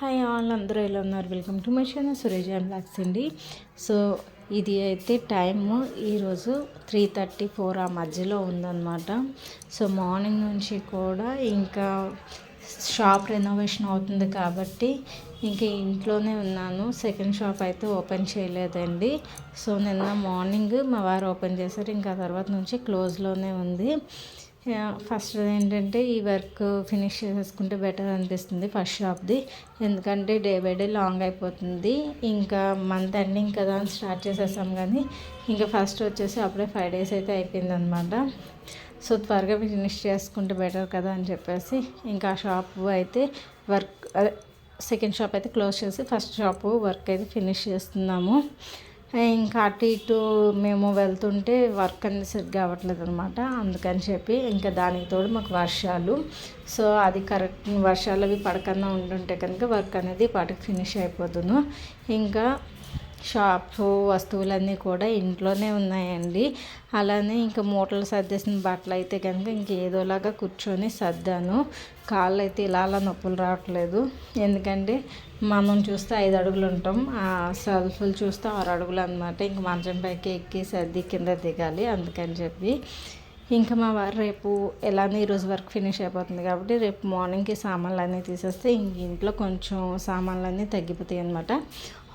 Hi all అందరూ ఎలా ఉన్నారు? Welcome to my channel Suresh and vlogs అండి. సో ఇది అయితే టైము. ఈరోజు త్రీ థర్టీ ఫోర్ ఆ మధ్యలో ఉందన్నమాట. సో మార్నింగ్ నుంచి కూడా ఇంకా షాప్ రెనోవేషన్ అవుతుంది కాబట్టి ఇంకా ఇంట్లోనే ఉన్నాను. సెకండ్ షాప్ అయితే ఓపెన్ చేయలేదండి. సో నిన్న మార్నింగ్ మా వారు ఓపెన్ చేశారు. ఇంకా తర్వాత నుంచి క్లోజ్లోనే ఉంది. ఫస్ట్ ఏంటంటే ఈ వర్క్ ఫినిష్ చేసుకుంటే బెటర్ అనిపిస్తుంది ఫస్ట్ షాప్ది ఎందుకంటే డే బై డే లాంగ్ అయిపోతుంది. ఇంకా మంత్ ఎండింగ్ కదా అని స్టార్ట్ చేసేసాం కానీ ఇంకా ఫస్ట్ వచ్చేసి అప్పుడే ఫైవ్ డేస్ అయితే అయిపోయింది అనమాట సో త్వరగా ఫినిష్ చేసుకుంటే బెటర్ కదా అని చెప్పేసి ఇంకా షాప్ అయితే వర్క్ సెకండ్ షాప్ అయితే క్లోజ్ చేసి ఫస్ట్ షాపు వర్క్ అయితే ఫినిష్ చేస్తున్నాము. ఇంకా అటు ఇటు మేము వెళ్తుంటే వర్క్ అనేది సరిగ్గా అవ్వట్లేదు అనమాట అందుకని చెప్పి ఇంకా దానికి తోడు మాకు వర్షాలు. సో అది కరెక్ట్ వర్షాలు అవి పడకన్నా ఉంటుంటే కనుక వర్క్ అనేది పాటికి ఫినిష్ అయిపోతుంది ఇంకా షాపు వస్తువులన్నీ కూడా ఇంట్లోనే ఉన్నాయండి. అలానే ఇంకా మూటలు సర్దేసిన బట్టలు అయితే కనుక ఇంకేదోలాగా కూర్చొని సర్దాను. కాళ్ళు అయితే ఇలా అలా నొప్పులు రావట్లేదు. ఎందుకంటే మనం చూస్తే ఐదు అడుగులు ఉంటాం. ఆ సెల్ఫ్లు చూస్తే ఆరు అడుగులు అనమాట ఇంక మంచం పైకి ఎక్కి సర్ది కింద దిగాలి అందుకని చెప్పి. ఇంకా మా వారు రేపు ఎలానే ఈరోజు వర్క్ ఫినిష్ అయిపోతుంది కాబట్టి రేపు మార్నింగ్కి సామాన్లు అన్నీ తీసేస్తే ఇంక ఇంట్లో కొంచెం సామాన్లు అన్నీ తగ్గిపోతాయి అనమాట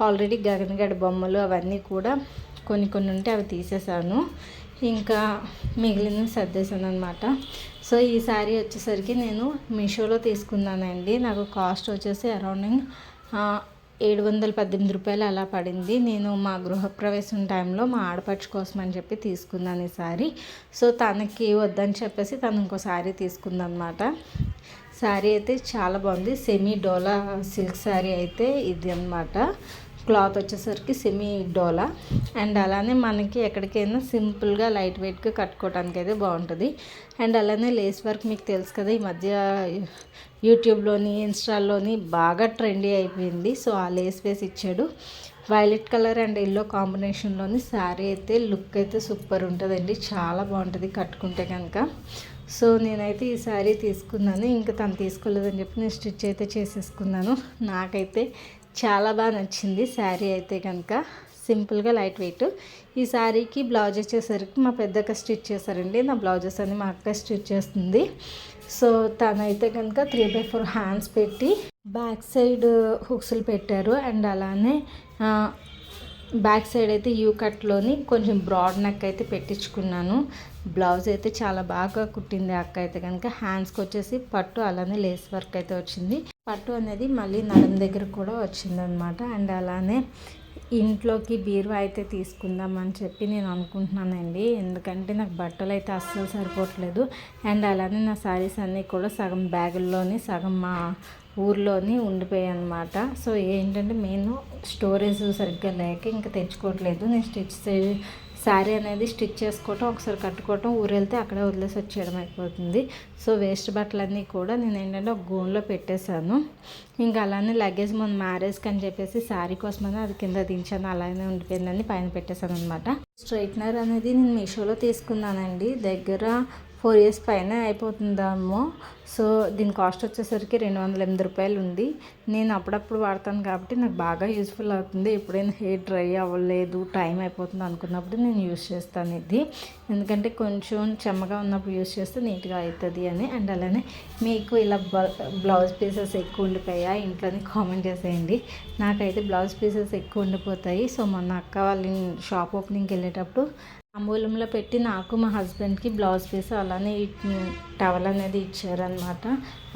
ఆల్రెడీ గగనగడ్డ బొమ్మలు అవన్నీ కూడా కొన్ని కొన్ని ఉంటే అవి తీసేసాను ఇంకా మిగిలిన సర్దేశాను అనమాట సో ఈ శారీ వచ్చేసరికి నేను మీషోలో తీసుకున్నానండి. నాకు కాస్ట్ వచ్చేసి అరౌండింగ్ ఏడు వందల పద్దెనిమిది రూపాయలు అలా పడింది. నేను మా గృహప్రవేశం టైంలో మా ఆడపడుచు కోసం అని చెప్పి తీసుకున్నాను ఈ సారీ సో తనకి వద్దని చెప్పేసి తను ఇంకో శారీ తీసుకుందనమాట శారీ అయితే చాలా బాగుంది. సెమీ డోలా సిల్క్ శారీ అయితే ఇది అనమాట క్లాత్ వచ్చేసరికి సెమీ డోలా. అండ్ అలానే మనకి ఎక్కడికైనా సింపుల్గా లైట్ వెయిట్గా కట్టుకోవడానికి అయితే బాగుంటుంది. అండ్ అలానే లేస్ వర్క్ మీకు తెలుసు కదా ఈ మధ్య యూట్యూబ్లోని ఇన్స్టాల్లోని బాగా ట్రెండీ అయిపోయింది. సో ఆ లేస్ వేసి ఇచ్చాడు. వైలెట్ కలర్ అండ్ ఎల్లో కాంబినేషన్లోని శారీ అయితే లుక్ అయితే సూపర్ ఉంటుందండి. చాలా బాగుంటుంది కట్టుకుంటే కనుక. సో నేనైతే ఈ శారీ తీసుకున్నాను. ఇంకా తను తీసుకోలేదని చెప్పి నేను స్టిచ్ అయితే చేసేసుకున్నాను. నాకైతే చాలా బాగా నచ్చింది శారీ అయితే కనుక సింపుల్గా లైట్ వెయిట్. ఈ శారీకి బ్లౌజ్ వచ్చేసరికి మా పెద్దక్క స్టిచ్ చేశారండి. నా బ్లౌజెస్ అని మా అక్క స్టిచ్ చేస్తుంది. సో తనైతే కనుక త్రీ బై ఫోర్ హ్యాండ్స్ పెట్టి బ్యాక్ సైడ్ హుక్స్లు పెట్టారు. అండ్ అలానే బ్యాక్ సైడ్ అయితే యూ కట్లోని కొంచెం బ్రాడ్ నెక్ అయితే పెట్టించుకున్నాను. బ్లౌజ్ అయితే చాలా బాగా కుట్టింది అక్క అయితే కనుక. హ్యాండ్స్కి వచ్చేసి పట్టు అలానే లేస్ వర్క్ అయితే వచ్చింది. పట్టు అనేది మళ్ళీ నడుం దగ్గర కూడా వచ్చిందనమాట అండ్ అలానే ఇంట్లోకి బీరువా అయితే తీసుకుందామని చెప్పి నేను అనుకుంటున్నానండి. ఎందుకంటే నాకు బట్టలు అయితే అస్సలు సరిపోవట్లేదు. అండ్ అలానే నా శారీస్ అన్నీ కూడా సగం బ్యాగుల్లోని సగం మా ఊర్లోని ఉండిపోయాయి అనమాట సో ఏంటంటే మెయిన్ స్టోరేజ్ సరిగ్గా లేక ఇంకా తెచ్చుకోవట్లేదు. నేను స్టిచ్ శారీ అనేది స్టిచ్ చేసుకోవటం ఒకసారి కట్టుకోవటం ఊరెళ్తే అక్కడే వదిలేసి వచ్చేయడం అయిపోతుంది. సో వేస్ట్ బట్టలన్నీ కూడా నేను ఏంటంటే ఒక గోన్లో పెట్టేశాను. ఇంకా అలానే లగేజ్ మన మ్యారేజ్కి అని చెప్పేసి శారీ కోసమని అది కింద దించాను. అలానే ఉండిపోయిందని పైన పెట్టేశాను అనమాట స్ట్రైట్నర్ అనేది నేను మీషోలో తీసుకున్నానండి. దగ్గర ఫోర్ ఇయర్స్ పైన అయిపోతుందేమో. సో దీని కాస్ట్ వచ్చేసరికి రెండు వందల ఎనిమిది రూపాయలు ఉంది. నేను అప్పుడప్పుడు వాడతాను కాబట్టి నాకు బాగా యూస్ఫుల్ అవుతుంది. ఎప్పుడైనా హెయిర్ డ్రై అవ్వలేదు టైం అయిపోతుంది అనుకున్నప్పుడు నేను యూస్ చేస్తాను ఇది. ఎందుకంటే కొంచెం చెమ్మగా ఉన్నప్పుడు యూస్ చేస్తే నీట్గా అవుతుంది అని. అండ్ అలానే మీకు ఇలా బ్లౌజ్ పీసెస్ ఎక్కువ ఉండిపోయా? ఇంట్లోనే కామెంట్ చేసేయండి. నాకైతే బ్లౌజ్ పీసెస్ ఎక్కువ ఉండిపోతాయి. సో మొన్న అక్క వాళ్ళ షాప్ ఓపెనింగ్కి వెళ్ళేటప్పుడు తాంబూలంలో పెట్టి నాకు మా హస్బెండ్కి బ్లౌజ్ పీస్ అలానే టవల్ అనేది ఇచ్చారనమాట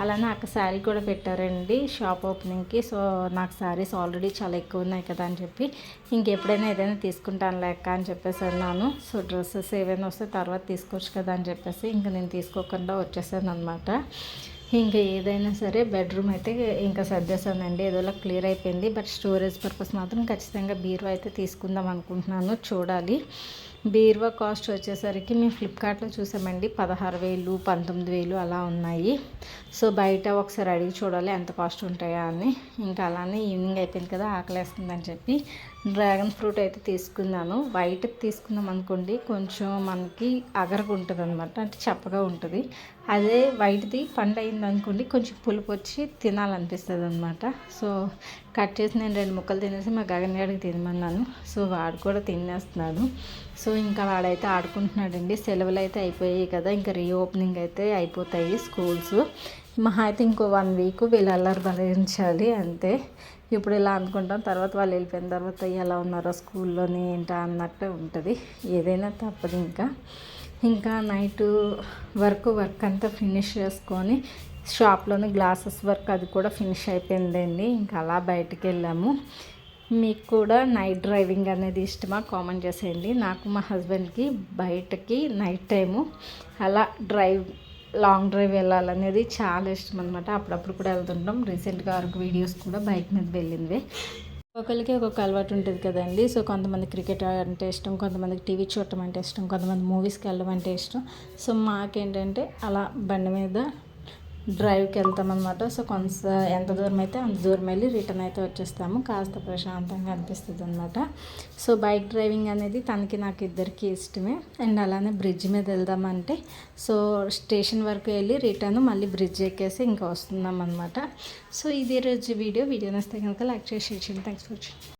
అలానే అక్క శారీ కూడా పెట్టారండి షాప్ ఓపెనింగ్కి. సో నాకు శారీస్ ఆల్రెడీ చాలా ఎక్కువ ఉన్నాయి కదా అని చెప్పి ఇంకెప్పుడైనా ఏదైనా తీసుకుంటాను లెక్క అని చెప్పేసి అన్నాను. సో డ్రెస్సెస్ ఏవైనా వస్తే తర్వాత తీసుకోవచ్చు కదా అని చెప్పేసి ఇంకా నేను తీసుకోకుండా వచ్చేసాను అనమాట ఇంకా ఏదైనా సరే బెడ్రూమ్ అయితే ఇంకా సర్దేశానండి. ఏదోలా క్లియర్ అయిపోయింది. బట్ స్టోరేజ్ పర్పస్ మాత్రం ఖచ్చితంగా బీరువా అయితే తీసుకుందాం అనుకుంటున్నాను. చూడాలి. బీరువా కాస్ట్ వచ్చేసరికి మేము ఫ్లిప్కార్ట్లో చూసామండి. పదహారు వేలు పంతొమ్మిది వేలు అలా ఉన్నాయి. సో బయట ఒకసారి అడిగి చూడాలి ఎంత కాస్ట్ ఉంటాయా అని. ఇంకా అలానే ఈవినింగ్ అయిపోయింది కదా ఆకలేస్తుందని చెప్పి డ్రాగన్ ఫ్రూట్ అయితే తీసుకున్నాను. వైట్ తీసుకుందాం అనుకోండి కొంచెం మనకి అగరగా ఉంటుంది అనమాట అంటే చప్పగా ఉంటుంది. అదే వైట్ది పండు అయింది అనుకోండి కొంచెం పులుపు వచ్చి తినాలనిపిస్తుంది అనమాట సో కట్ చేసి నేను రెండు ముక్కలు తినేసి మా గగన్గాడికి తినమన్నాను. సో వాడు కూడా తినేస్తున్నాడు. సో ఇంకా వాడైతే ఆడుకుంటున్నాడండి. సెలవులు అయితే అయిపోయాయి కదా ఇంకా రీఓపెనింగ్ అయితే అయిపోతాయి స్కూల్స్. మహా అయితే ఇంకో వన్ వీక్ వీళ్ళు అల్లరి భరించాలి అంతే. ఇప్పుడు ఇలా అనుకుంటాం తర్వాత వాళ్ళు వెళ్ళిపోయిన తర్వాత ఎలా ఉన్నారో స్కూల్లోని ఏంటా అన్నట్టు ఉంటుంది. ఏదైనా తప్పదు ఇంకా. ఇంకా నైట్ వర్క్ వర్క్ అంతా ఫినిష్ చేసుకొని షాప్లోని గ్లాసెస్ వర్క్ అది కూడా ఫినిష్ అయిపోయిందండి. ఇంకా అలా బయటికి వెళ్ళాము. మీకు కూడా నైట్ డ్రైవింగ్ అనేది ఇష్టమా? కామెంట్ చేసేయండి. నాకు మా హస్బెండ్కి బయటకి నైట్ టైము అలా డ్రైవ్ లాంగ్ డ్రైవ్ వెళ్ళాలనేది చాలా ఇష్టం అనమాట అప్పుడప్పుడు కూడా వెళ్తుంటాం. రీసెంట్గా వరకు వీడియోస్ కూడా బైక్ మీద వెళ్ళింది. ఒకరికి ఒక్కొక్క అలవాటు ఉంటుంది కదండి. సో కొంతమంది క్రికెట్ అంటే ఇష్టం కొంతమందికి టీవీ చూడటం అంటే ఇష్టం కొంతమంది మూవీస్కి వెళ్ళడం అంటే ఇష్టం. సో మాకేంటంటే అలా బండి మీద డ్రైవ్కి వెళ్తామన్నమాట. సో కొంత ఎంత దూరం అయితే అంత దూరం వెళ్ళి రిటర్న్ అయితే వచ్చేస్తాము. కాస్త ప్రశాంతంగా అనిపిస్తుంది అనమాట సో బైక్ డ్రైవింగ్ అనేది తనకి నాకు ఇద్దరికి ఇష్టమే. అండ్ అలానే బ్రిడ్జ్ మీద వెళ్దామంటే సో స్టేషన్ వరకు వెళ్ళి రిటర్న్ మళ్ళీ బ్రిడ్జ్ ఎక్కేసి ఇంకా వస్తున్నాం అనమాట సో ఇది రోజు వీడియో. వీడియో నస్తే కనుక లైక్ చేసి థ్యాంక్స్ ఫర్ వాచింగ్.